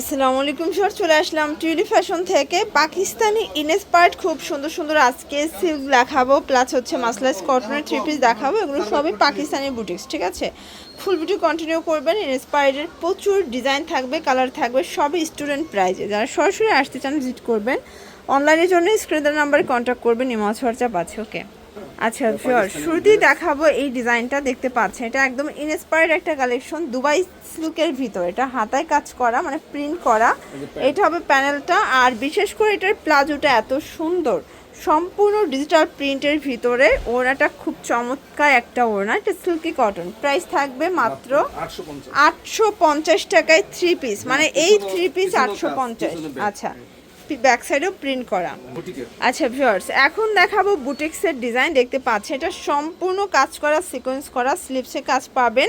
আসসালামু আলাইকুম স্যার চলে আসলাম টিউলি ফ্যাশন থেকে। পাকিস্তানি ইনস্পায়ার্ড খুব সুন্দর সুন্দর আজকে সিল্ক দেখাবো প্লাস হচ্ছে মাসলাইজ কটনের থ্রি পিস দেখাবো, এগুলো সবই পাকিস্তানি বুটিক্স ঠিক আছে? ফুল ভিডিও কন্টিনিউ করবেন ইনস্পায়ার্ডের প্রচুর ডিজাইন থাকবে কালার থাকবে, সবই স্টুডেন্ট প্রাইজে যারা সরাসরি আসতে চান ভিজিট করবেন। অনলাইনের জন্য স্ক্রিনের নাম্বারে কন্ট্যাক্ট করবেন ইমাজ হোয়াটসঅ্যাপ আছে ওকে আচ্ছা শিওর শুরুতেই দেখাবো এই ডিজাইনটা দেখতে পাচ্ছেন। এটা একদম ইনস্পায়ার্ড একটা কালেকশন দুবাই সিল্কের ভিতর। এটা হাতায় কাজ করা মানে প্রিন্ট করা। এটা হবে প্যানেলটা আর বিশেষ করে এটার প্লাজোটা এত সুন্দর। সম্পূর্ণ ডিজিটাল প্রিন্টের ভিতরে ওড়নাটা খুব চমৎকার একটা ওড়না। এটা সিল্কি কটন প্রাইস থাকবে মাত্র আটশো পঞ্চাশ। টাকায় থ্রি পিস মানে এই থ্রি পিস আটশো পঞ্চাশ। আচ্ছা। ব্যাক সাইডেও প্রিন্ট করা। আচ্ছা ভিউয়ার্স এখন দেখাবো বুটিক্সের ডিজাইন দেখতে পাচ্ছেন, এটা সম্পূর্ণ কাজ করা সিকোয়েন্স করা স্লিপসে কাজ পাবেন।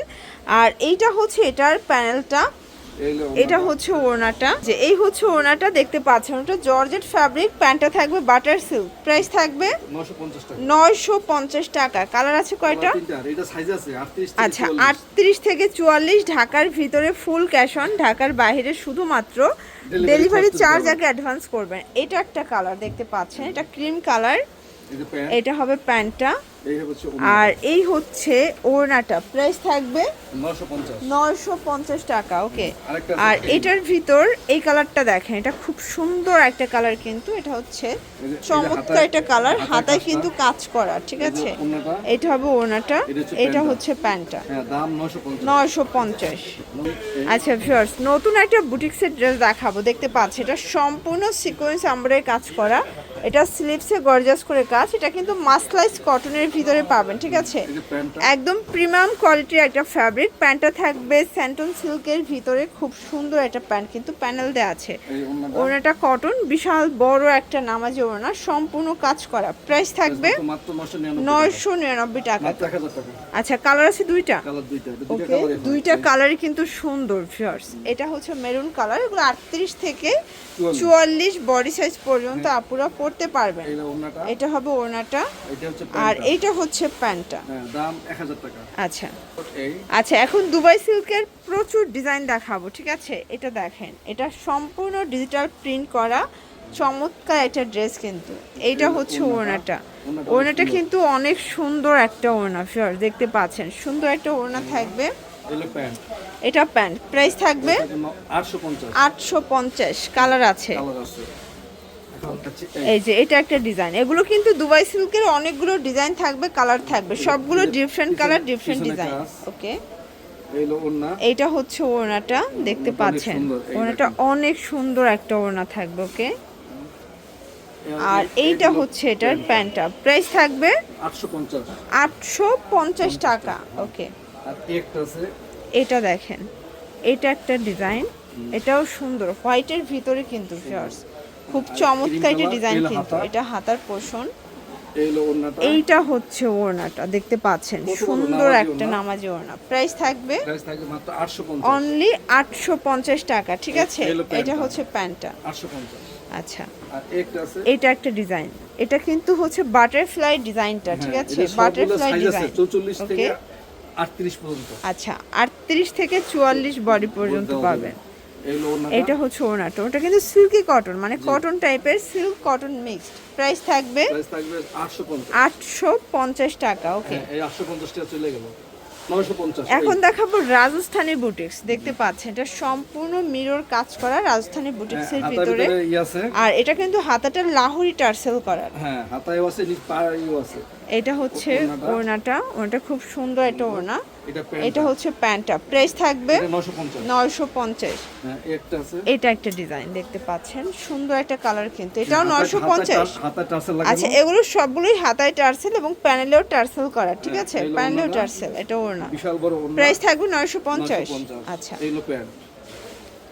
আর এইটা হচ্ছে এটার প্যানেলটা এটা হচ্ছে ওড়নাটা। যে এই হচ্ছে ওড়নাটা দেখতে পাচ্ছেন ওটা। জর্জেট ফ্যাব্রিক প্যান্টটা থাকবে বাটার সিল্ক প্রাইস থাকবে নয়শো পঞ্চাশ টাকা। কালার আছে কয়টা? এটা সাইজ আছে আটত্রিশ আচ্ছা আটত্রিশ থেকে চুয়াল্লিশ ঢাকার ভিতরে ফুল ক্যাশ অন ঢাকার বাইরে শুধুমাত্র ডেলিভারি চার্জ আগে অ্যাডভান্স করবেন। এটা একটা কালার দেখতে পাচ্ছেন। এটা ক্রিম কালার এটা হবে প্যান্টটা আর এই হচ্ছে ওড়নাটা। প্রাইস থাকবে নশো পঞ্চাশ। টাকা ওকে আর এটার ভিতর এই কালারটা দেখেন এটা খুব সুন্দর একটা কালার কিন্তু এটা হচ্ছে চমৎকার একটা কালার হাতায় কিন্তু কাজ করা ঠিক আছে? এটা হবে ওড়নাটা এটা হচ্ছে প্যান্টটা। প্যান্টটা। হ্যাঁ নশো পঞ্চাশ। আচ্ছা ভিউয়ার্স নতুন একটা বুটিক্সের ড্রেস দেখাবো দেখতে পাচ্ছি এটা সম্পূর্ণ সিকোয়েন্স আমরা কাজ করা। এটা স্লিপসে গর্জাস করে কাজ। এটা কিন্তু মাসলাইজ কটনের ভিতরে পাবেন ঠিক আছে? একদম প্রিমিয়াম কোয়ালিটির একটা ফ্যাব্রিক প্যান্টটা থাকবে স্যান্টন সিল্কের ভিতরে। খুব সুন্দর একটা প্যান্ট কিন্তু প্যানেল দেওয়া আছে। ওড়নাটা। কটন বিশাল বড় একটা নামাজি ওড়না সম্পূর্ণ কাজ করা। প্রাইস থাকবে নয়শো নিরানব্বই টাকা। আচ্ছা কালার আছে দুইটা? ওকে দুইটা কালারই কিন্তু সুন্দর ভিউয়ার্স এটা হচ্ছে মেরুন কালার এগুলো আটত্রিশ থেকে চুয়াল্লিশ। চুয়াল্লিশ বডি সাইজ পর্যন্ত আপুরা পরতে পারবেন। এটা হবে ওড়নাটা। আর। এইটা হচ্ছে প্যান্টটা। হ্যাঁ দাম এক হাজার টাকা। আচ্ছা। আচ্ছা এখন দুবাই সিল্কের প্রচুর ডিজাইন দেখাবো ঠিক আছে? এটা দেখেন এটা সম্পূর্ণ ডিজিটাল প্রিন্ট করা চমৎকার একটা ড্রেস কিন্তু। এইটা হচ্ছে ওড়নাটা ওড়নাটা। কিন্তু অনেক সুন্দর একটা ওড়না ফিওর দেখতে পাচ্ছেন। সুন্দর একটা ওড়না থাকবে। এটা প্যান্ট। প্রাইস থাকবে আটশো পঞ্চাশ। আটশো পঞ্চাশ। কালার আছে কালার আছে এখন হচ্ছে এই। যে এটা একটা ডিজাইন এগুলো কিন্তু দুবাই সিল্কের অনেকগুলো ডিজাইন থাকবে কালার থাকবে। সবগুলো different colour different design. Okay এইটা হচ্ছে ওড়নাটা দেখতে পাচ্ছেন? ওড়নাটা অনেক সুন্দর একটা ওড়না থাকবে ওকে আর এইটা হচ্ছে এটার প্যান্টটা। প্রাইস থাকবে আটশো পঞ্চাশ। টাকা ওকে এটা দেখেন। এটা একটা ডিজাইন এটাও সুন্দর। হোয়াইটের ভিতরে কিন্তু ফিয়ার্স খুব চমৎকার একটা ডিজাইন কিন্তু। এটা হাতার পোষণ। এইটা হচ্ছে ওড়নাটা দেখতে পাচ্ছেন। সুন্দর একটা। নামাজি ওড়না। প্রাইস থাকবে প্রাইস থাকবে মাত্র আটশো পঞ্চাশ। অনলি আটশো পঞ্চাশ টাকা ঠিক আছে? এটা হচ্ছে প্যান্টটা আচ্ছা। আর একটা আছে এটা একটা ডিজাইন এটা কিন্তু হচ্ছে বাটারফ্লাই ডিজাইনটা ঠিক হ্যাঁ, আছে? বাটারফ্লাই ডিজাইন 44 থেকে আটত্রিশ পর্যন্ত। আচ্ছা আটত্রিশ থেকে চুয়াল্লিশ বডি পর্যন্ত পাবেন। এটা হচ্ছে ওনাটা ওটা কিন্তু সিল্কি কটন মানে কটন টাইপের সিল্ক কটন মিক্সড প্রাইস থাকবে প্রাইস থাকবে আটশো পঞ্চাশ। টাকা ওকে হ্যাঁ, চলে গেল। এখন দেখাবো রাজস্থানি বুটিক্স দেখতে পাচ্ছেন এটা সম্পূর্ণ মিরর কাজ করা রাজস্থানি বুটিক্সের হাতার ভিতরে। ভিতরে আর এটা কিন্তু হাতাটা লাহুরি টার্সেল করার। হ্যাঁ হাতায়ও আছে নিচ পায়েও আছে। এটা হচ্ছে ওড়নাটা। ওড়নাটা খুব সুন্দর একটা ওড়না। এটা হচ্ছে প্যান্টটা। প্রাইস থাকবে নশো নয়শো পঞ্চাশ। হ্যাঁ আছে। এটা একটা ডিজাইন দেখতে পাচ্ছেন। সুন্দর একটা কালার কিন্তু। এটাও নয়শো হাতায় পঞ্চাশ আচ্ছা এগুলো সবগুলোই হাতায় টার্সেল এবং প্যানেলেও টার্সেল করা ঠিক হ্যাঁ, আছে? প্যানেলেও। টার্সেল এটা ওড়না। প্রাইস থাকবে নয়শো পঞ্চাশ। 950 আচ্ছা।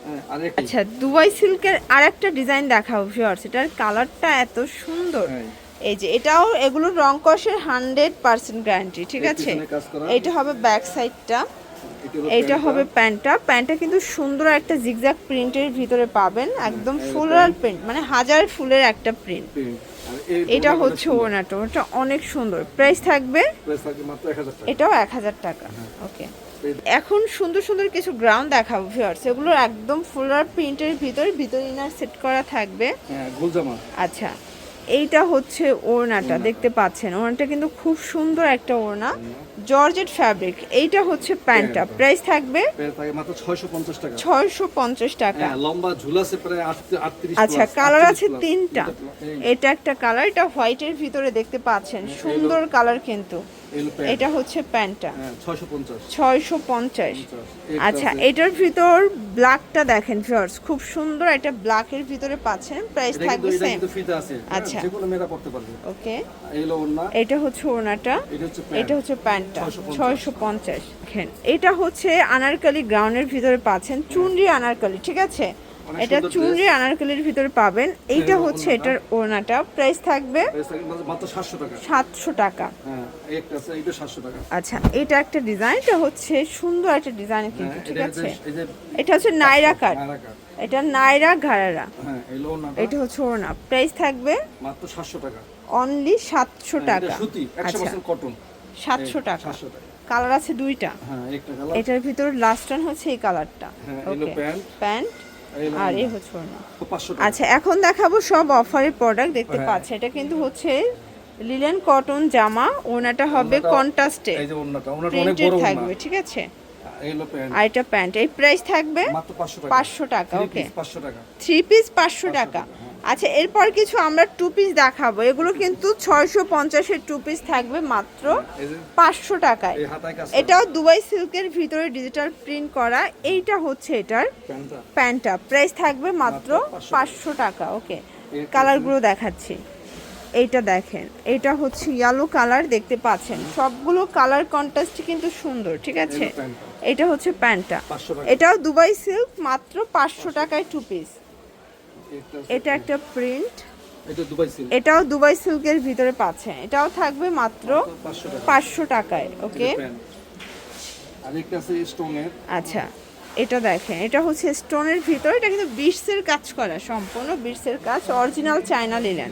হ্যাঁ আচ্ছা দুবাই সিল্কের আর একটা ডিজাইন দেখাও ভিউয়ার্স এটার কালারটা এত সুন্দর। এই যে এটাও এগুলো রং কষের হান্ড্রেড পার্সেন্ট গ্যারান্টি ঠিক আছে? এটা হবে ব্যাক সাইডটা এটা হবে প্যান্টটা। প্যান্টটা কিন্তু সুন্দর একটা জিগজ্যাগ প্রিন্টের ভিতরে পাবেন একদম ফ্লোরাল প্রিন্ট মানে হাজার ফুলের একটা প্রিন্ট। এটা হচ্ছে। ওনাটা ওটা অনেক সুন্দর। প্রাইস থাকবে? প্রাইস থাকে মাত্র 1000 টাকা। এটাও এক হাজার টাকা ওকে। এখন সুন্দর সুন্দর কিছু গ্রাউন্ড দেখাবো ভিউয়ার্স এগুলো একদম ফুলার প্রিন্টের ভিতর ভিতর ইনার সেট করা থাকবে। হ্যাঁ আচ্ছা। এইটা হচ্ছে ওড়নাটা দেখতে পাচ্ছেন। ওড়নাটা কিন্তু খুব সুন্দর একটা ওড়না জর্জেট ফ্যাব্রিক। এইটা হচ্ছে প্যান্টটা। প্রাইস থাকবে প্রাইস থাকে মাত্র 650 টাকা। ছয়শো পঞ্চাশ টাকা। হ্যাঁ লম্বা প্রায় আচ্ছা কালার আছে তিনটা এটা একটা কালার এটা হোয়াইটের ভিতরে দেখতে পাচ্ছেন। সুন্দর কালার কিন্তু। এটা হচ্ছে প্যান্টটা। 650 ছয়শো পঞ্চাশ। আচ্ছা এটার ভিতর ব্ল্যাকটা দেখেন ভিউয়ার্স খুব সুন্দর একটা ব্ল্যাকের ভিতরে পাচ্ছেন প্রাইস থাকবে সেম আচ্ছা। ওকে। এটা হচ্ছে ওনাটা এটা হচ্ছে প্যান্টটা। ছয়শো পঞ্চাশ। এটা হচ্ছে আনারকালি গ্রাউন্ডের ভিতরে পাচ্ছেন। চুনরি আনারকালি ঠিক আছে? এটা চুনরি আনারকালির ভিতরে পাবেন। এইটা হচ্ছে এটার ওড়নাটা। প্রাইস থাকবে মাত্র- মাত্র 700 টাকা। সাতশো টাকা। হ্যাঁ এই আছে এটা 700 টাকা। আচ্ছা এটা একটা ডিজাইন এটা হচ্ছে সুন্দর একটা ডিজাইন হ্যাঁ কিন্তু ঠিক আছে? এটা হচ্ছে নাইরা কাট এটা নাইরা ঘাড়ারা। হ্যাঁ এটা হচ্ছে ওড়না। প্রাইস থাকবে মাত্র 700 টাকা। অনলি সাতশো হ্যাঁ, এটা টাকা। আচ্ছা। 100% কটন সাতশো টাকা। 700 টাকা। কালার আছে দুইটা। হ্যাঁ একটা কালার এটার ভিতর লাস্ট হচ্ছে এই কালারটা হ্যাঁ, প্যান্ট। আর এই হচ্ছে ওড়না আচ্ছা এখন দেখাবো সব অফারের প্রোডাক্ট দেখতে পাচ্ছ। এটা কিন্তু হচ্ছে লিলেন কটন জামা ওনাটা হবে কন্ট্রাস্টে এই যে ওন্নাটা ওন্নাটা অনেক প্রিন্টেড বড় থাকবে ঠিক আছে? আর এটা প্যান্ট এই প্রাইস থাকবে 500 টাকা। 500 টাকা, Three ওকে। piece 500 টাকা। থ্রি পিস পাঁচশো টাকা। আচ্ছা এরপর কিছু আমরা টু পিস দেখাবো। এগুলো কিন্তু ছয়শো পঞ্চাশের টু পিস থাকবে মাত্র পাঁচশো টাকায়। এটাও দুবাই সিল্কের ভিতরে ডিজিটাল প্রিন্ট করা। এইটা হচ্ছে এটার প্যান্টটা। প্রাইস থাকবে মাত্র মাত্র 500 পাঁচশো টাকা ওকে কালারগুলো দেখাচ্ছি। এইটা দেখেন। এটা হচ্ছে ইয়েলো কালার দেখতে পাচ্ছেন। সবগুলো কালার কন্ট্রাস্ট কিন্তু সুন্দর ঠিক আছে? এটা হচ্ছে প্যান্টটা এটাও দুবাই সিল্ক মাত্র পাঁচশো টাকায় টু পিস এটা একটা প্রিন্ট এটা দুবাই সিল্ক এটাও দুবাই সিল্কের ভিতরে পাচ্ছেন। এটাও থাকবে মাত্র 500 পাঁচশো টাকায় ওকে আচ্ছা। এটা দেখেন এটা হচ্ছে স্টোনের ভিতর এটা কিন্তু বিটসের কাজ করা সম্পূর্ণ বিটসের কাজ অরিজিনাল চায়না লিলেন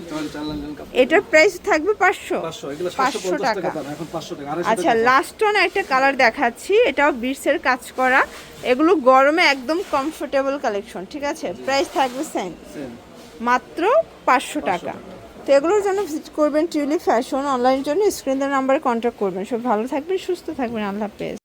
এটার প্রাইস থাকবে পাঁচশো। 500 এগুলো 500 750 টাকা টাকা। দাম এখন 500 টাকা 250 আচ্ছা লাস্ট ওয়ান একটা কালার দেখাচ্ছি এটাও বিটসের কাজ করা। এগুলো গরমে একদম কমফোর্টেবল কালেকশন ঠিক আছে? প্রাইস থাকবে সেম মাত্র পাঁচশো টাকা। তো এগুলোর জন্য ভিজিট করবেন টিউলি ফ্যাশন অনলাইনের জন্য স্ক্রিনের নাম্বারে কন্ট্যাক্ট করবেন। সব ভালো থাকবেন সুস্থ থাকবেন আল্লাহ হাফেজ।